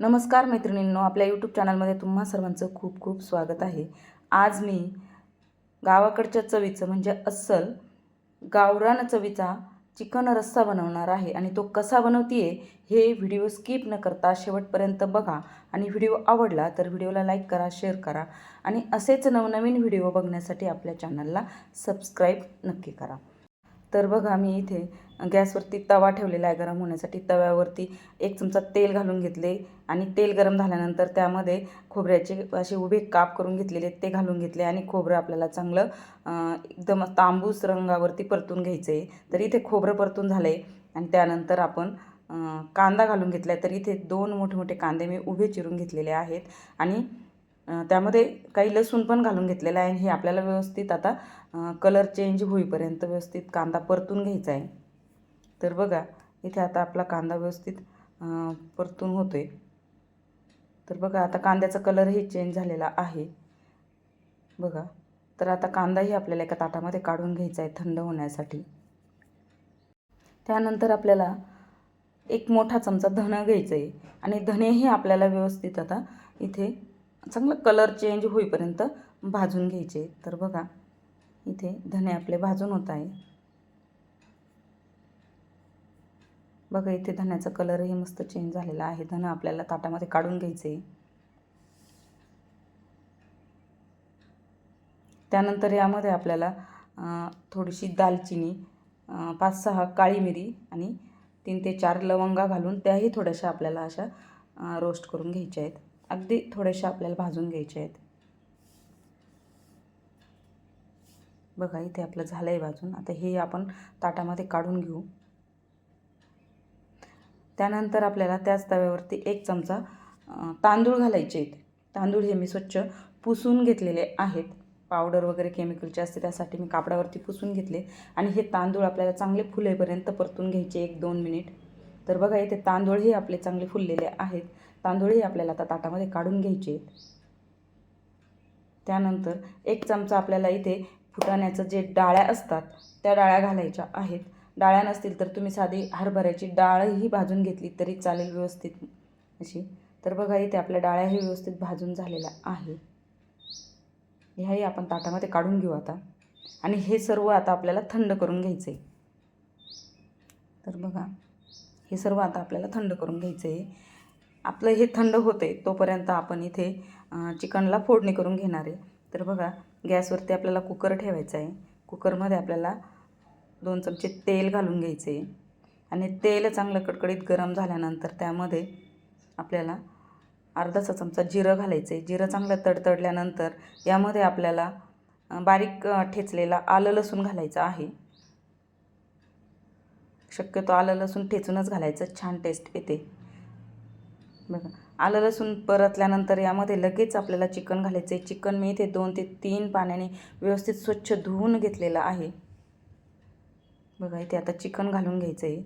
नमस्कार मैत्रिणींनो आपल्या यूट्यूब चॅनलमध्ये तुम्हा सर्वांचं खूप खूप स्वागत आहे. आज मी गावाकडच्या चवीचं म्हणजे अस्सल गावरान चवीचा चिकन रस्सा बनवणार आहे आणि तो कसा बनवतीये हे व्हिडिओ स्किप न करता शेवटपर्यंत बघा. आणि व्हिडिओ आवडला तर व्हिडिओला लाईक करा शेअर करा आणि असेच नवनवीन व्हिडिओ बघण्यासाठी आपल्या चॅनलला सबस्क्राईब नक्की करा. तर बघा मी इथे गॅसवरती तवा ठेवलेला आहे गरम होण्यासाठी. तव्यावरती एक चमचा तेल घालून घेतले आणि तेल गरम झाल्यानंतर त्यामध्ये खोबऱ्याचे असे उभे काप करून घेतलेले ते घालून घेतले आणि खोबरं आपल्याला चांगलं एकदम तांबूस रंगावरती परतून घ्यायचं आहे. तर इथे खोबरं परतून झालं आहे आणि त्यानंतर आपण कांदा घालून घेतला आहे तर इथे दोन मोठे मोठे कांदे मी उभे चिरून घेतलेले आहेत आणि त्यामध्ये काही लसूण पण घालून घेतलेलं आहे आणि हे आपल्याला व्यवस्थित आता कलर चेंज होईपर्यंत व्यवस्थित कांदा परतून घ्यायचा आहे. तर बघा इथे आता आपला कांदा व्यवस्थित परतून होतो आहे तर बघा आता कांद्याचा कलरही चेंज झालेला आहे. बघा तर आता कांदाही आपल्याला एका ताटामध्ये काढून घ्यायचा आहे थंड होण्यासाठी. त्यानंतर आपल्याला एक मोठा चमचा धणं घ्यायचं आहे आणि धणेही आपल्याला व्यवस्थित आता इथे चांगलं कलर चेंज होईपर्यंत भाजून घ्यायचे. तर बघा इथे धने आपले भाजून होत आहे. बघा इथे धण्याचा कलरही मस्त चेंज झालेला आहे. धनं आपल्याला ताटामध्ये काढून घ्यायचे. त्यानंतर यामध्ये आपल्याला थोडीशी दालचिनी पाच सहा काळी मिरी आणि तीन ते चार लवंगा घालून त्याही थोड्याशा आपल्याला अशा रोस्ट करून घ्यायच्या आहेत. अगदी थोड्याशा आपल्याला भाजून घ्यायच्या आहेत. बघा इथे आपलं झालं आहे भाजून. आता हे आपण ताटामध्ये काढून घेऊ. त्यानंतर आपल्याला त्याच तव्यावरती एक चमचा तांदूळ घालायचे आहेत. तांदूळ हे मी स्वच्छ पुसून घेतलेले आहेत. पावडर वगैरे केमिकलचे असते त्यासाठी मी कापडावरती पुसून घेतले. आणि हे तांदूळ आपल्याला चांगले फुलेपर्यंत परतून घ्यायचे एक दोन मिनिट. तर बघा इथे तांदूळही आपले चांगले फुललेले आहेत. तांदूळही आपल्याला आता ताटामध्ये काढून घ्यायचे आहेत. त्यानंतर एक चमचा आपल्याला इथे फुटाण्याचं जे डाळ्या असतात त्या डाळ्या घालायच्या आहेत. डाळ्या नसतील तर तुम्ही साधी हरभऱ्याची डाळही भाजून घेतली तरी चालेल व्यवस्थित. अशी. तर बघा इथे आपल्या डाळ्याही व्यवस्थित भाजून झालेल्या आहे ह्याही आपण ताटामध्ये काढून घेऊ आता. आणि हे सर्व आता आपल्याला थंड करून घ्यायचं आहे तर बघा हे सर्व आता आपल्याला थंड करून घ्यायचं आहे आपलं हे थंड होते तोपर्यंत आपण इथे चिकनला फोडणी करून घेणार आहे. तर बघा गॅसवरती आपल्याला कुकर ठेवायचं आहे. कुकरमध्ये आपल्याला दोन चमचे तेल घालून घ्यायचे आणि तेल चांगलं कडकडीत गरम झाल्यानंतर त्यामध्ये आपल्याला अर्धाचा चमचा जिरं घालायचं आहे. जिरं चांगलं तडतडल्यानंतर यामध्ये आपल्याला बारीक ठेचलेला आलं लसूण घालायचं आहे. शक्यतो आलं लसूण ठेचूनच घालायचं. छान टेस्ट येते. बघा. आलं लसूण परतल्यानंतर यामध्ये लगेच आपल्याला चिकन घालायचं आहे चिकन मी इथे दोन ते तीन पाण्याने व्यवस्थित स्वच्छ धुवून घेतलेलं आहे. बघा इथे आता चिकन घालून घ्यायचं आहे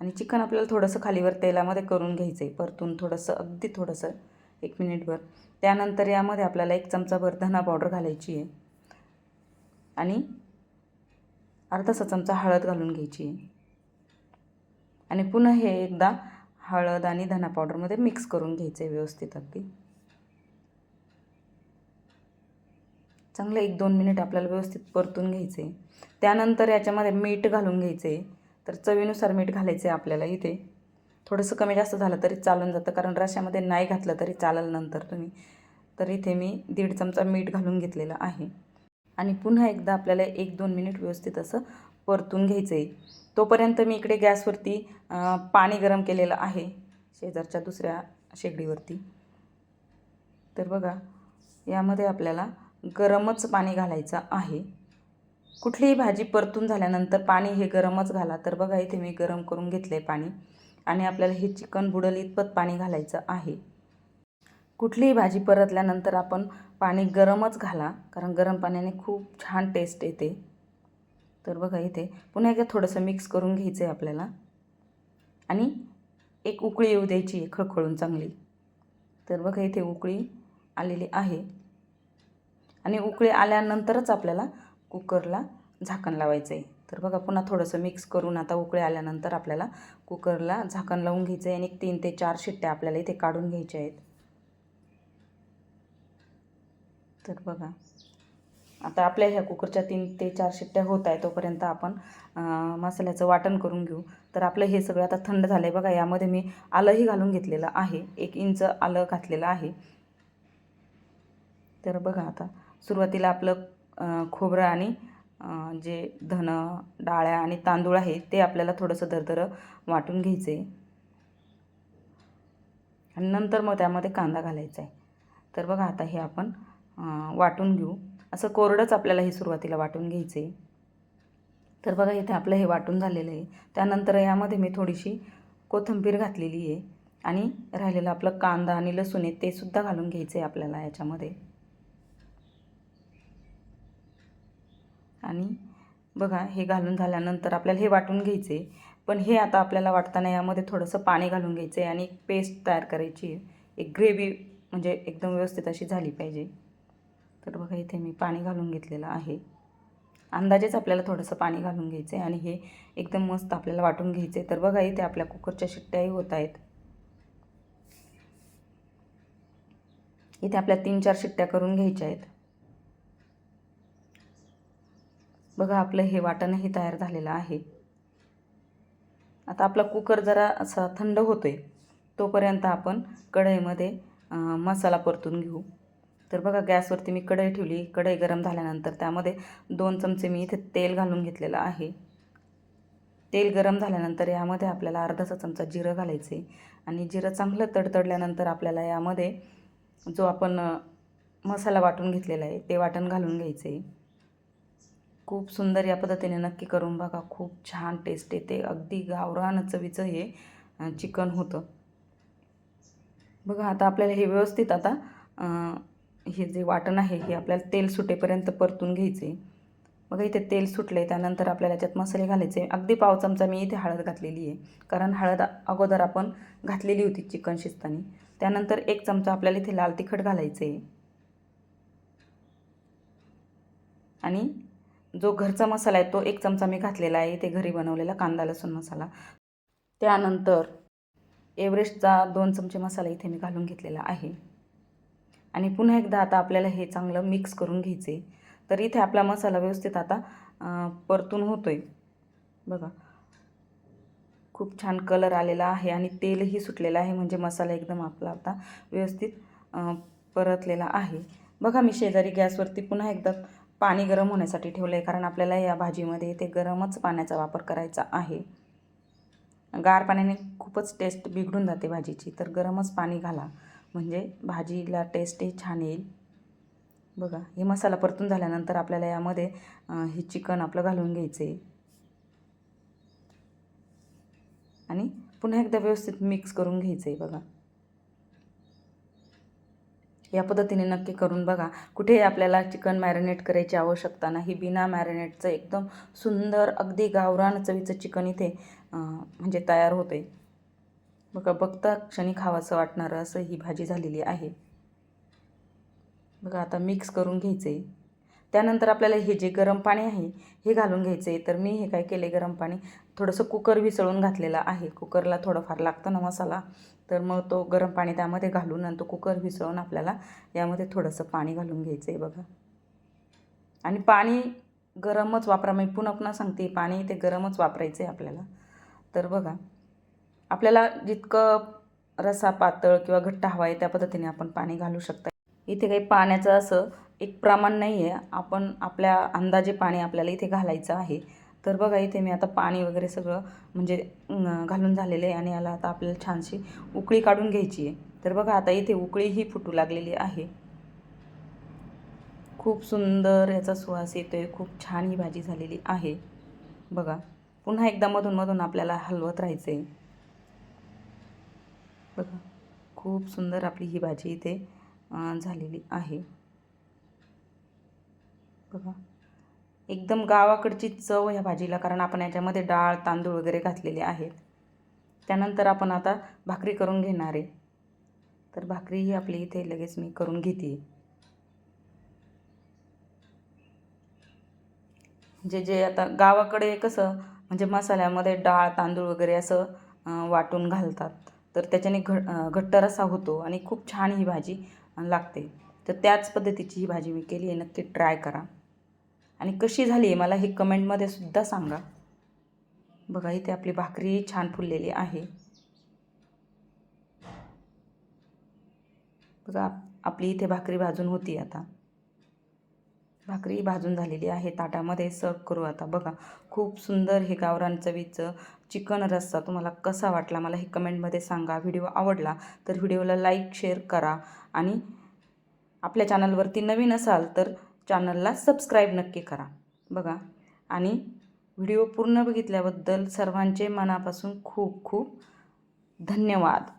आणि चिकन आपल्याला थोडंसं खालीवर तेलामध्ये करून घ्यायचं आहे परतून थोडंसं अगदी थोडंसं एक मिनिटभर. त्यानंतर यामध्ये आपल्याला एक चमचाभर धना पावडर घालायची आहे आणि अर्धासा चमचा हळद घालून घ्यायची आहे आणि पुन्हा हे एकदा हळद आणि धना पावडरमध्ये मिक्स करून घ्यायचं आहे व्यवस्थित अगदी. चांगलं एक दोन मिनिट आपल्याला व्यवस्थित परतून घ्यायचं. आहे त्यानंतर याच्यामध्ये मीठ घालून घ्यायचं. आहे तर चवीनुसार मीठ घालायचं आहे आपल्याला इथे. थोडंसं कमी जास्त झालं तरी चालून जातं कारण रश्यामध्ये नाही घातलं तरी चालेल नंतर तुम्ही. तर इथे मी दीड चमचा मीठ घालून घेतलेलं आहे. आणि पुन्हा एकदा आपल्याला एक दोन मिनिट व्यवस्थित असं परतून घ्यायचं आहे तोपर्यंत मी इकडे गॅसवरती पाणी गरम केलेलं आहे शेजारच्या दुसऱ्या शेगडीवरती. तर बघा यामध्ये आपल्याला गरमच पाणी घालायचं आहे. कुठलीही भाजी परतून झाल्यानंतर पाणी हे गरमच घाला. तर बघा इथे मी गरम करून घेतलं आहे पाणी आणि आपल्याला हे चिकन बुडल इतपत पाणी घालायचं आहे. कुठलीही भाजी परतल्यानंतर आपण पाणी गरमच घाला कारण गरम पाण्याने खूप छान टेस्ट येते. तर बघा इथे पुन्हा एकदा थोडंसं मिक्स करून घ्यायचं आहे आपल्याला. आणि एक उकळी येऊ द्यायची आहे खळखळून चांगली. तर बघा इथे उकळी आलेली आहे. आणि उकळी आल्यानंतरच आपल्याला कुकरला झाकण लावायचं आहे तर बघा पुन्हा थोडंसं मिक्स करून आता उकळे आल्यानंतर आपल्याला कुकरला झाकण लावून घ्यायचं आहे आणि एक तीन ते चार शिट्ट्या आपल्याला इथे काढून घ्यायच्या आहेत. तर बघा. आता आपल्या ह्या कुकरच्या तीन ते चार शिट्ट्या होत आहे तोपर्यंत आपण मसाल्याचं वाटण करून घेऊ. तर आपलं हे सगळं आता थंड झालं आहे बघा यामध्ये मी आलंही घालून घेतलेलं आहे. एक इंच आलं घातलेलं आहे. तर बघा आता सुरुवातीला आपलं खोबरं आणि जे धन डाळ्या आणि तांदूळ आहे ते आपल्याला थोडंसं दरदरं वाटून घ्यायचं आहे आणि नंतर मग त्यामध्ये कांदा घालायचा आहे तर बघा आता हे आपण वाटून घेऊ. असं कोरडंच आपल्याला हे सुरुवातीला वाटून घ्यायचं. आहे तर बघा इथे आपलं हे वाटून झालेलं आहे. त्यानंतर यामध्ये मी थोडीशी कोथिंबीर घातलेली आहे आणि राहिलेलं आपलं कांदा आणि लसूण आहे ते सुद्धा घालून घ्यायचं आहे आपल्याला याच्यामध्ये. आणि बघा हे घालून झाल्यानंतर आपल्याला हे वाटून घ्यायचे पण हे आता आपल्याला वाटताना यामध्ये थोडंसं पाणी घालून घ्यायचं आहे आणि एक पेस्ट तयार करायची आहे. एक ग्रेव्ही म्हणजे एकदम व्यवस्थित अशी झाली पाहिजे. तर बघा इथे मी पाणी घालून घेतलेलं आहे. अंदाजेच आपल्याला थोडंसं पाणी घालून घ्यायचं आहे आणि हे एकदम मस्त आपल्याला वाटून घ्यायचं आहे तर बघा इथे आपल्या कुकरच्या शिट्ट्याही होत आहेत. इथे आपल्या तीन चार शिट्ट्या करून घ्यायच्या आहेत. बघा आपलं हे वाटणही तयार झालेलं आहे. आता आपला कुकर जरा असा थंड होतो आहे तोपर्यंत आपण कढईमध्ये मसाला परतून घेऊ. तर बघा गॅसवरती मी कढई ठेवली. कढई गरम झाल्यानंतर त्यामध्ये दोन चमचे मी इथे तेल घालून घेतलेलं आहे. तेल गरम झाल्यानंतर यामध्ये आपल्याला अर्धाचा चमचा जिरं घालायचे आणि जिरं चांगलं तडतडल्यानंतर आपल्याला यामध्ये जो आपण मसाला वाटून घेतलेला आहे ते वाटण घालून घ्यायचे. आहे खूप सुंदर या पद्धतीने नक्की करून बघा. खूप छान टेस्ट येते. अगदी गावरान चवीचं हे चिकन होतं. बघा आता आपल्याला हे व्यवस्थित आता हे जे वाटण आहे हे आपल्याला तेल सुटेपर्यंत परतून घ्यायचे. मग इथे तेल सुटले त्यानंतर आपल्याला याच्यात मसाले घालायचे. अगदी पाव चमचा मी इथे हळद घातलेली आहे. कारण हळद अगोदर आपण घातलेली होती चिकन शिजताना. त्यानंतर एक चमचा आपल्याला इथे लाल तिखट घालायचं आहे आणि जो घरचा मसाला आहे तो एक चमचा मी घातलेला आहे ते घरी बनवलेला कांदा लसूण मसाला. त्यानंतर एव्हरेस्टचा दोन चमचे मसाला इथे मी घालून घेतलेला आहे. आणि पुन्हा एकदा आता आपल्याला हे चांगलं मिक्स करून घ्यायचे तर इथे आपला मसाला व्यवस्थित आता परतून होतो आहे बघा. खूप छान कलर आलेला आहे आणि तेलही सुटलेलं आहे म्हणजे मसाला एकदम आपला आता व्यवस्थित परतलेला आहे. बघा मी शेजारी गॅसवरती पुन्हा एकदा पाणी गरम होण्यासाठी ठेवलं आहे कारण आपल्याला या भाजीमध्ये ते गरमच पाण्याचा वापर करायचा आहे. गार पाण्याने खूपच टेस्ट बिघडून जाते भाजीची तर गरमच पाणी घाला. म्हणजे भाजीला टेस्टही छान येईल. बघा हे मसाला परतून झाल्यानंतर आपल्याला यामध्ये हे चिकन आपलं घालून घ्यायचं आहे आणि पुन्हा एकदा व्यवस्थित मिक्स करून घ्यायचं आहे बघा. या पद्धतीने नक्की करून बघा. कुठेही आपल्याला चिकन मॅरिनेट करायची आवश्यकता नाही. बिना मॅरिनेटचं एकदम सुंदर अगदी गावरान चवीचं चिकन इथे म्हणजे तयार होते बघा बघता क्षणी खावाचं वाटणारं असं ही भाजी झालेली आहे. बघा आता मिक्स करून घ्यायचं आहे त्यानंतर आपल्याला हे जे गरम पाणी आहे हे घालून घ्यायचं आहे तर मी हे काय केले गरम पाणी थोडंसं कुकर विसळून घातलेलं आहे. कुकरला थोडंफार लागतं ना मसाला. तर मग तो गरम पाणी त्यामध्ये घालून आणि तो कुकर विसळून आपल्याला यामध्ये थोडंसं पाणी घालून घ्यायचं आहे बघा. आणि पाणी गरमच वापरा मी पुन्हा पुन्हा सांगते पाणी ते गरमच वापरायचं आहे आपल्याला. तर बघा आपल्याला जितकं रसा पातळ किंवा घट्ट हवा आहे त्या पद्धतीने आपण पाणी घालू शकता. इथे काही पाण्याचं असं एक प्रमाण नाही आहे. आपण आपल्या अंदाजे पाणी आपल्याला इथे घालायचं आहे. तर बघा इथे मी आता पाणी वगैरे सगळं म्हणजे घालून झालेलं आहे आणि याला आता आपल्याला छानशी उकळी काढून घ्यायची आहे. तर बघा आता इथे उकळीही फुटू लागलेली आहे. खूप सुंदर याचा सुवास येतो आहे खूप छान ही भाजी झालेली आहे. बघा पुन्हा एकदा मधून मधून आपल्याला हलवत राहायचं आहे बघा खूप सुंदर आपली ही भाजी इथे झालेली आहे. बघा एकदम गावाकडची चव ह्या भाजीला कारण आपण याच्यामध्ये डाळ तांदूळ वगैरे घातलेले आहेत. त्यानंतर आपण आता भाकरी करून घेणार आहे. तर भाकरीही आपली इथे लगेच मी करून घेते. म्हणजे जे आता गावाकडे कसं म्हणजे मसाल्यामध्ये डाळ तांदूळ वगैरे असं वाटून घालतात. तर त्याच्याने घ घट्ट रसा होतो आणि खूप छान ही भाजी लागते. तर त्याच पद्धतीची ही भाजी मी केली आहे नक्की ट्राय करा. आणि कशी झाली आहे मला हे कमेंटमध्ये सुद्धा सांगा. बघा इथे आपली भाकरी छान फुललेली आहे. बघा आपली इथे भाकरी भाजून होती आता. भाकरी भाजून झालेली आहे. ताटामध्ये सर्व करू आता. बघा खूप सुंदर हे गावरान चवीचं चिकन रस्सा. तुम्हाला कसा वाटला मला हे कमेंटमध्ये सांगा. व्हिडिओ आवडला तर व्हिडिओला लाईक शेअर करा. आणि आपल्या चॅनलवरती नवीन असाल तर चॅनलला सबस्क्राईब नक्की करा. बघा आणि व्हिडिओ पूर्ण बघितल्याबद्दल सर्वांचे मनापासून खूप खूप धन्यवाद.